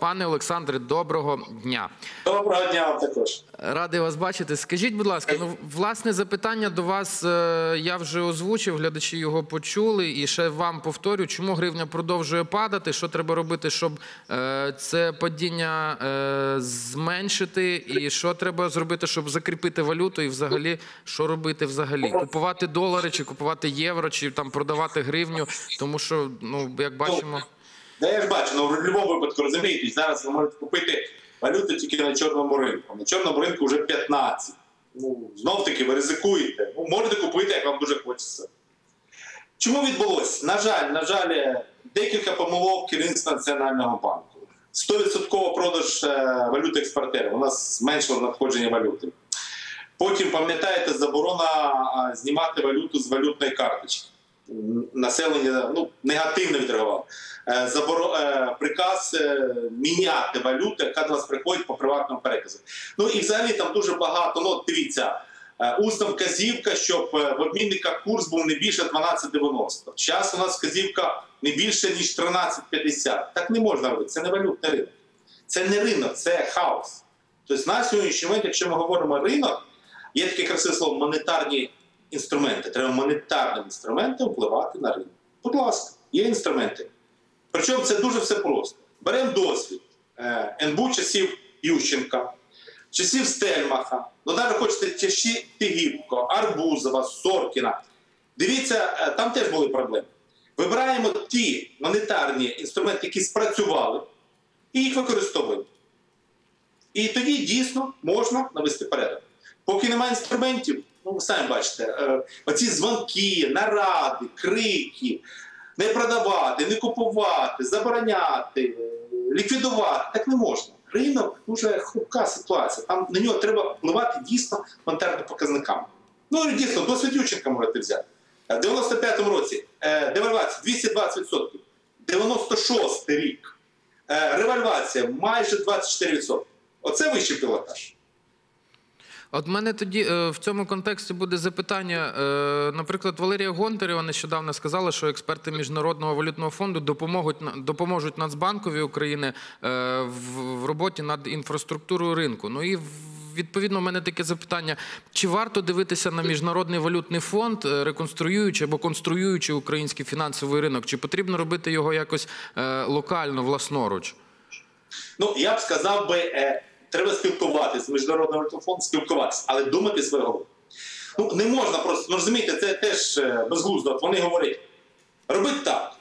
Пане Олександре, доброго дня. Доброго дня вам також. Радий вас бачити. Скажіть, будь ласка, ну власне запитання до вас е, я вже озвучив, глядачі його почули, і ще вам повторю, чому гривня продовжує падати, що треба робити, щоб е, це падіння е, зменшити, і що треба зробити, щоб закріпити валюту, і взагалі що робити взагалі? Купувати долари, чи купувати євро, чи там продавати гривню, тому що, ну як бачимо. Да я ж бачу, ну в будь-якому випадку розумієте, зараз ви можете купити валюту тільки на чорному ринку. На чорному ринку вже 15. Ну, знов таки ви ризикуєте. Ну, можете купити, як вам дуже хочеться. Чому відбулося? На жаль, на жаль, декілька помилок керівництва Національного банку. 100% продаж е, валюти експортерів. У нас зменшило надходження валюти. Потім, пам'ятаєте, заборона знімати валюту з валютної карточки. Населення ну, негативно відреагувало. Е, заборо... е, Приказ е, міняти валюту, яка до вас приходить по приватному переказу. Ну і взагалі там дуже багато. Ну, дивіться, усна вказівка, щоб в обмінниках курс був не більше 12,90. Зараз у нас вказівка не більше, ніж 13,50. Так не можна робити. Це не валютний ринок. Це не ринок, це хаос. Тобто на сьогоднішній момент, якщо ми говоримо ринок, є таке красиве слово монетарні інструменти. Треба монетарним інструментом впливати на ринок. Будь ласка, є інструменти. Причому це дуже все просто. Беремо досвід е, НБУ часів Ющенка, часів Стельмаха, ну навіть хочете часі Тигіпко, Арбузова, Соркіна. Дивіться, е, там теж були проблеми. Вибираємо ті монетарні інструменти, які спрацювали, і їх використовуємо. І тоді дійсно можна навести порядок. Поки немає інструментів, ну ви самі бачите, е, оці дзвонки, наради, крики, не продавати, не купувати, забороняти, е, ліквідувати, так не можна. Ринок дуже хрупка ситуація. Там на нього треба впливати дійсно монетарними показниками. Ну дійсно, досвід Юченка можете взяти. Е, В 95-му році девальвація 220%. 96 рік. Ревальвація майже 24%. Оце вищий пілотаж. От мене тоді е, в цьому контексті буде запитання. Е, Наприклад, Валерія Гонтарєва нещодавно сказала, що експерти Міжнародного валютного фонду допоможуть допоможуть Нацбанкові України е, в, роботі над інфраструктурою ринку. Ну і відповідно, в мене таке запитання: чи варто дивитися на міжнародний валютний фонд, реконструюючи або конструюючи український фінансовий ринок? Чи потрібно робити його якось локально, власноруч? Ну, я б сказав би, треба спілкуватися з міжнародним фондом, спілкуватися, але думати своєю головою. Ну, не можна просто, ну розумієте, це теж е, безглуздо. Вони говорять, робіть так.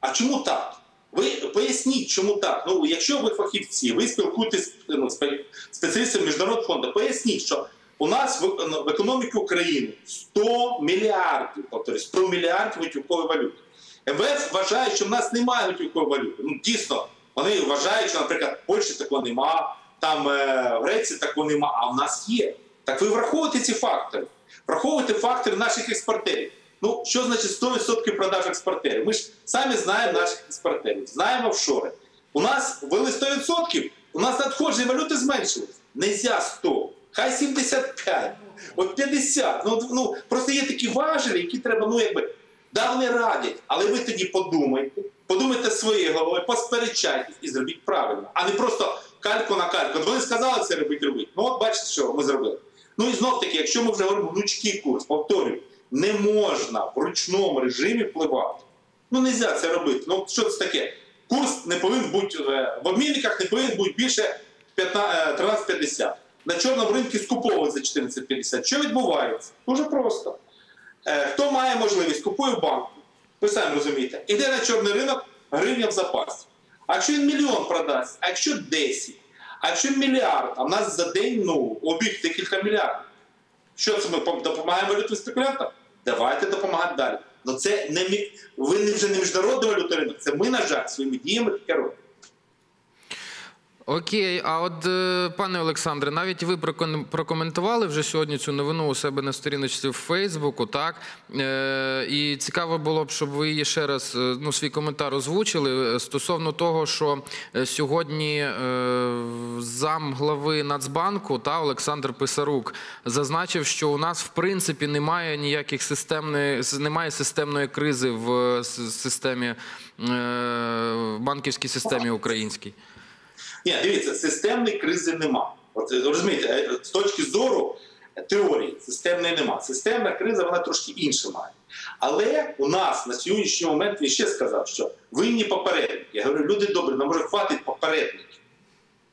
А чому так? Ви поясніть, чому так. Ну, якщо ви фахівці, ви спілкуєтесь ну, спе- спеціалістами міжнародного фонду, поясніть, що у нас в, ну, в економіці України 100 мільярдів, повторюю, 100 мільярдів готівкової валюти. МВФ вважає, що в нас немає готівкової валюти. Ну, дійсно, вони вважають, що, наприклад, в Польщі такого нема, там е, в Греції такого нема, а в нас є. Так ви враховуєте ці фактори. Враховуйте фактори наших експортерів. Ну, що значить 100% продаж експортерів? Ми ж самі знаємо наших експортерів, знаємо офшори. У нас ввели 100%, у нас надходження валюти зменшилось. Нельзя 100, хай 75, от 50. Ну, ну просто є такі важелі, які треба, ну якби, да, вони радять, але ви тоді подумайте, подумайте своєю головою, посперечайтесь і зробіть правильно, а не просто кальку на кальку. Вони сказали це робити, робити. Ну от бачите, що ми зробили. Ну і знов таки, якщо ми вже говоримо гнучкий курс, повторюю, не можна в ручному режимі впливати. Ну, не можна це робити. Ну, що це таке? Курс не повинен бути е, в обмінниках не повинен бути більше 15, е, 13,50. На чорному ринку скуповують за 14,50. Що відбувається? Дуже просто. Е, Хто має можливість, купує банку, ви самі розумієте, іде на чорний ринок, гривня в запасі. А якщо він мільйон продасть, а якщо 10, а якщо мільярд, а в нас за день ну, обіг декілька мільярдів. Що це ми допомагаємо валютним спекулянтам? Давайте допомагати далі. Ну це не мі... ви вже не міжнародний валютний ринок, це ми, на жаль, своїми діями таке робимо. Окей, а от е, пане Олександре, навіть ви прокоментували вже сьогодні цю новину у себе на сторіночці в Фейсбуку, так? Е, і цікаво було б, щоб ви її ще раз е, ну, свій коментар озвучили стосовно того, що сьогодні зам глави Нацбанку та Олександр Писарук зазначив, що у нас в принципі немає ніяких системної немає системної кризи в системі в банківській системі українській. Ні, дивіться, системної кризи нема. От е, розумієте, е, з точки зору теорії системної нема. Системна криза вона трошки інше має. Але у нас на сьогоднішній момент він ще сказав, що винні попередники. Я говорю, люди добрі, нам може хватить попередників.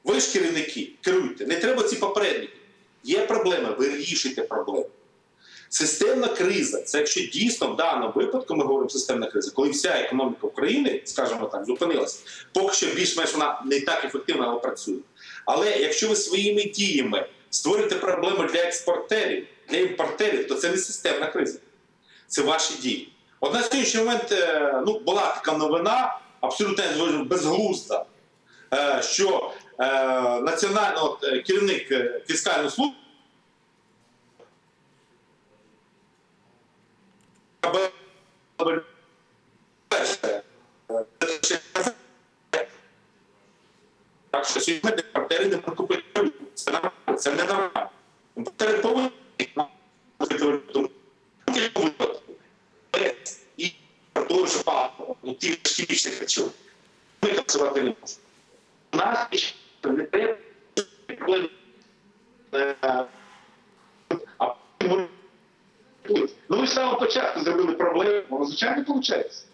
Ви ж керівники, керуйте. Не треба ці попередники. Є проблеми, вирішуйте проблеми. Системна криза це якщо дійсно в даному випадку ми говоримо системна криза, коли вся економіка України, скажімо так, зупинилася, поки що більш-менш вона не так ефективно але працює. Але якщо ви своїми діями створюєте проблеми для експортерів, для імпортерів, то це не системна криза. Це ваші дії. От на сьогоднішній момент е, ну, була така новина, абсолютно безглузда, е, що е, національний керівник фіскальної служби Перше, е, так що сьогодні партнери. Це нормально, І паливо, ну ті ж хімічні. Ми треба проблем. Е, А Ну ви з самого початку зробили проблему, воно звичайно виходить.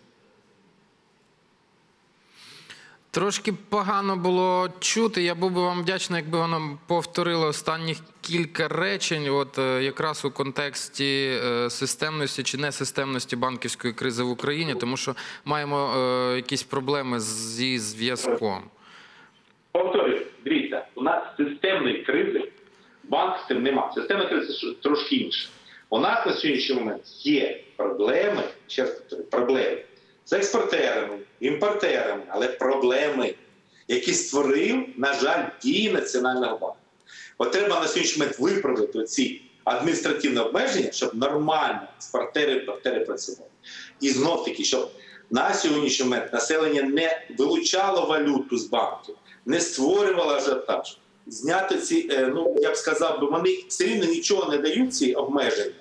Трошки погано було чути. Я був би вам вдячний, якби воно повторило останніх кілька речень, от е, якраз у контексті е, системності чи несистемності банківської кризи в Україні, тому що маємо е, якісь проблеми зі зв'язком. Повторюю, дивіться, у нас системної кризи банк з цим нема. Системна криза трошки інша. У нас на сьогоднішній момент є проблеми, проблеми з експортерами, імпортерами, але проблеми, які створив, на жаль, дії Національного банку. От треба на сьогоднішній момент виправити ці адміністративні обмеження, щоб нормально експортери імпортери працювали. І знов таки, щоб на сьогоднішній момент населення не вилучало валюту з банків, не створювало ажіотаж. Зняти ці, е, ну я б сказав, вони все рівно нічого не дають ці обмеження,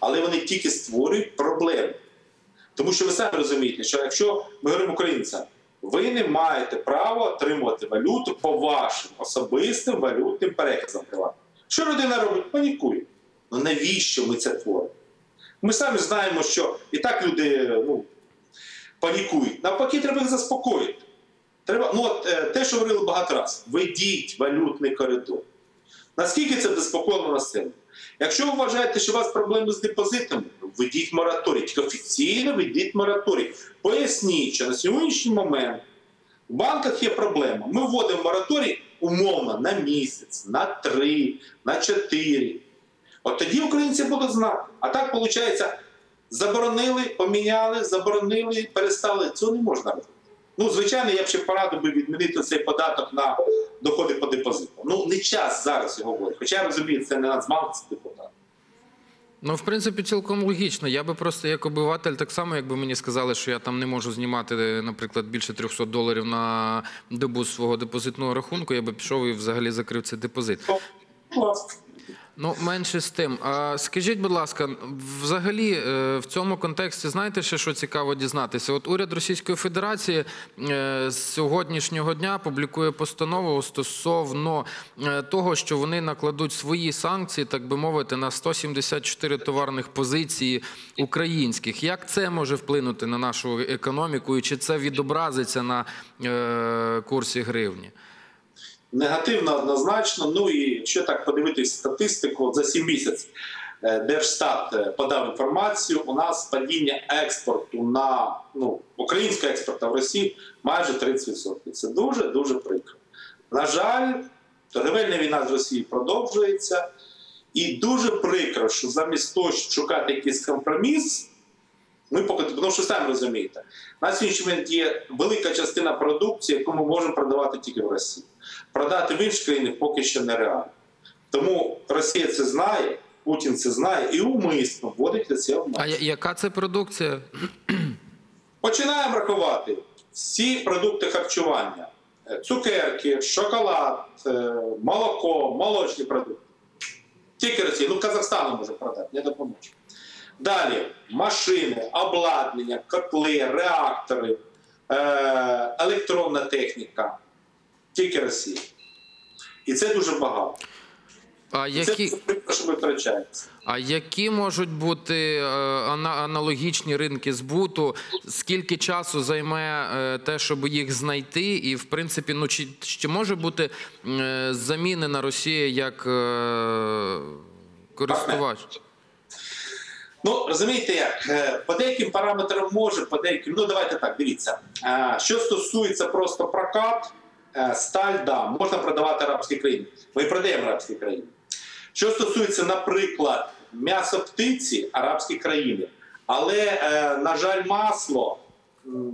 але вони тільки створюють проблеми. Тому що ви самі розумієте, що якщо ми говоримо українцям, ви не маєте права отримувати валюту по вашим особистим валютним переказам. Що людина робить? Панікує. Ну навіщо ми це творимо? Ми самі знаємо, що і так люди ну, панікують. Навпаки, треба їх заспокоїти. Треба, ну, от, е, те, що говорили багато разів, ведіть валютний коридор. Наскільки це заспокоїло населення? Якщо ви вважаєте, що у вас проблеми з депозитами, введіть мораторій. Тільки офіційно введіть мораторій. Поясніть, що на сьогоднішній момент в банках є проблема. Ми вводимо мораторій умовно на місяць, на три, на чотири. От тоді українці будуть знати. А так, виходить, заборонили, поміняли, заборонили, перестали. Цього не можна робити. Ну, звичайно, я б ще порадив би відмінити цей податок на доходи по депозитам. Ну, не час зараз його говорити. Хоча я розумію, це не Нацбанк, це депутат. Ну, в принципі, цілком логічно. Я би просто як обиватель, так само, якби мені сказали, що я там не можу знімати, наприклад, більше 300 доларів на добу свого депозитного рахунку, я би пішов і взагалі закрив цей депозит. Ну, менше з тим. А скажіть, будь ласка, взагалі е, в цьому контексті знаєте ще, що цікаво дізнатися? От уряд Російської Федерації е, з сьогоднішнього дня публікує постанову стосовно е, того, що вони накладуть свої санкції, так би мовити, на 174 товарних позиції українських. Як це може вплинути на нашу економіку, і чи це відобразиться на курсі гривні? Негативно однозначно. Ну і якщо так подивитись статистику, за 7 місяців е, Держстат е, подав інформацію. У нас падіння експорту на ну, українського експорту в Росії майже 30%. Це дуже дуже прикро. На жаль, торговельна війна з Росією продовжується, і дуже прикро, що замість того, щоб шукати якийсь компроміс. Ми поки тому що самі розумієте, на сьогоднішній момент є велика частина продукції, яку ми можемо продавати тільки в Росії. Продати в інші країни поки що нереально. Тому Росія це знає, Путін це знає і умисно вводить на це А обмеження. я- яка це продукція? Починаємо рахувати всі продукти харчування: Е, цукерки, шоколад, е, молоко, молочні продукти. Тільки Росія, ну Казахстану може продати, не допоможе. Далі машини, обладнання, котли, реактори, е, електронна техніка. Тільки Росія. І це дуже багато. А які, що витрачається. а які можуть бути е, аналогічні ринки збуту? Скільки часу займе е, те, щоб їх знайти? І в принципі, ну чи, чи може бути е, замінена Росія як користувач? Ну, розумієте, як по деяким параметрам може, по деяким. Ну, давайте так, дивіться. Що стосується просто прокат, сталь, да, можна продавати арабські країни. Ми продаємо арабські країни. Що стосується, наприклад, м'ясо птиці, арабські країни, але, е, на жаль, масло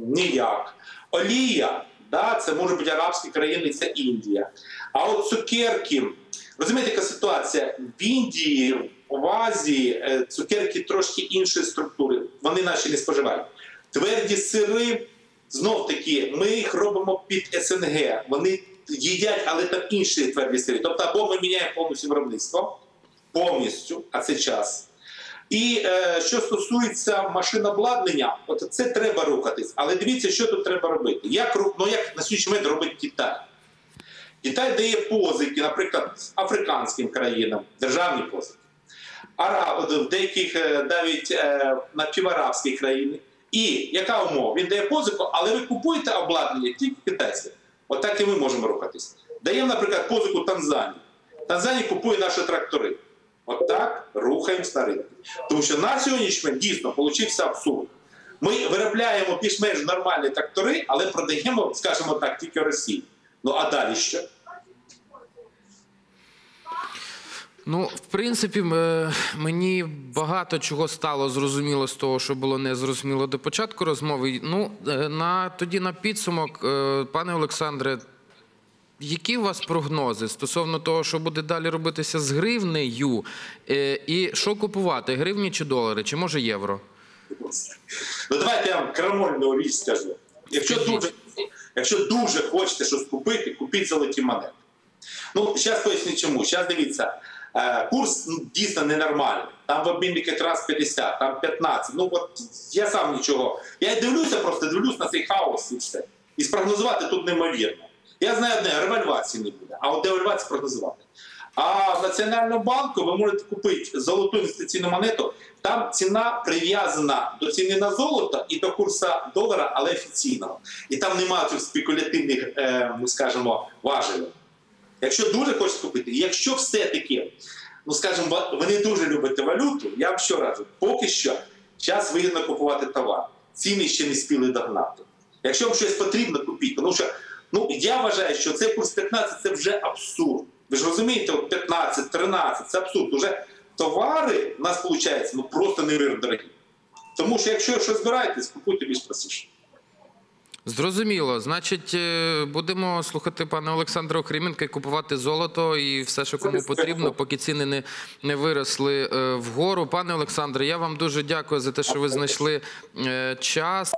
ніяк. Олія, да, це може бути арабські країни, це Індія. А от цукерки, розумієте, яка ситуація? В Індії, в Азії е, цукерки трошки іншої структури. Вони наші не споживають. Тверді сири, знов таки, ми їх робимо під СНГ. Вони їдять, але там інші тверді сири. Тобто, або ми міняємо повністю виробництво, повністю, а це час. І е, що стосується машинобладнання, от це треба рухатись. Але дивіться, що тут треба робити. Як, ну, як на сьогоднішній момент робить Китай? Китай дає позики, наприклад, африканським країнам, державні позики. Араб, в деяких е, навіть е, напіварабські країни. І яка умова? Він дає позику, але ви купуєте обладнання тільки китайське. Отак і ми можемо рухатись. Даємо, наприклад, позику Танзанії. Танзанія купує наші трактори. Отак рухаємось на ринку. Тому що на сьогоднішній дійсно получився абсурд. Ми виробляємо більш-менш нормальні трактори, але продаємо, скажімо так, тільки Росії. Ну а далі що? Ну, в принципі, е, мені багато чого стало зрозуміло з того, що було не зрозуміло до початку розмови. Ну, е, на тоді на підсумок, е, пане Олександре, які у вас прогнози стосовно того, що буде далі робитися з гривнею, і що купувати, гривні чи долари, чи може євро? Ну давайте я вам крамольну річ скажу. Якщо дуже, якщо дуже хочете щось купити, купіть золоті монети. Ну, зараз поясню чому. Зараз дивіться, курс ну, дійсно ненормальний. Там в обмінники трас 50, там 15. Ну от я сам нічого. Я дивлюся, просто дивлюсь на цей хаос і все. І спрогнозувати тут неймовірно. Я знаю одне, револьвації не буде, а от девальвації прогнозувати. А в Національному банку ви можете купити золоту інвестиційну монету. Там ціна прив'язана до ціни на золото і до курсу долара, але офіційного. І там немає цих спекулятивних, е, ми скажемо, важелів. Якщо дуже хочете купити, якщо все-таки, ну скажімо, не дуже любите валюту, я вам що раджу, поки що час вигідно купувати товар. Ціни ще не спіли догнати. Якщо вам щось потрібно, купіть. Тому що ну, я вважаю, що цей курс 15 це вже абсурд. Ви ж розумієте, 15, 13 це абсурд. Уже товари у нас виходить ну, просто невірно дорогі. Тому що якщо щось збираєтесь, купуйте більш простіше. Зрозуміло. Значить, е, будемо слухати пана Олександра Охріменка і купувати золото і все, що кому потрібно, поки ціни не, не виросли е, вгору. Пане Олександре, я вам дуже дякую за те, що ви знайшли е, час.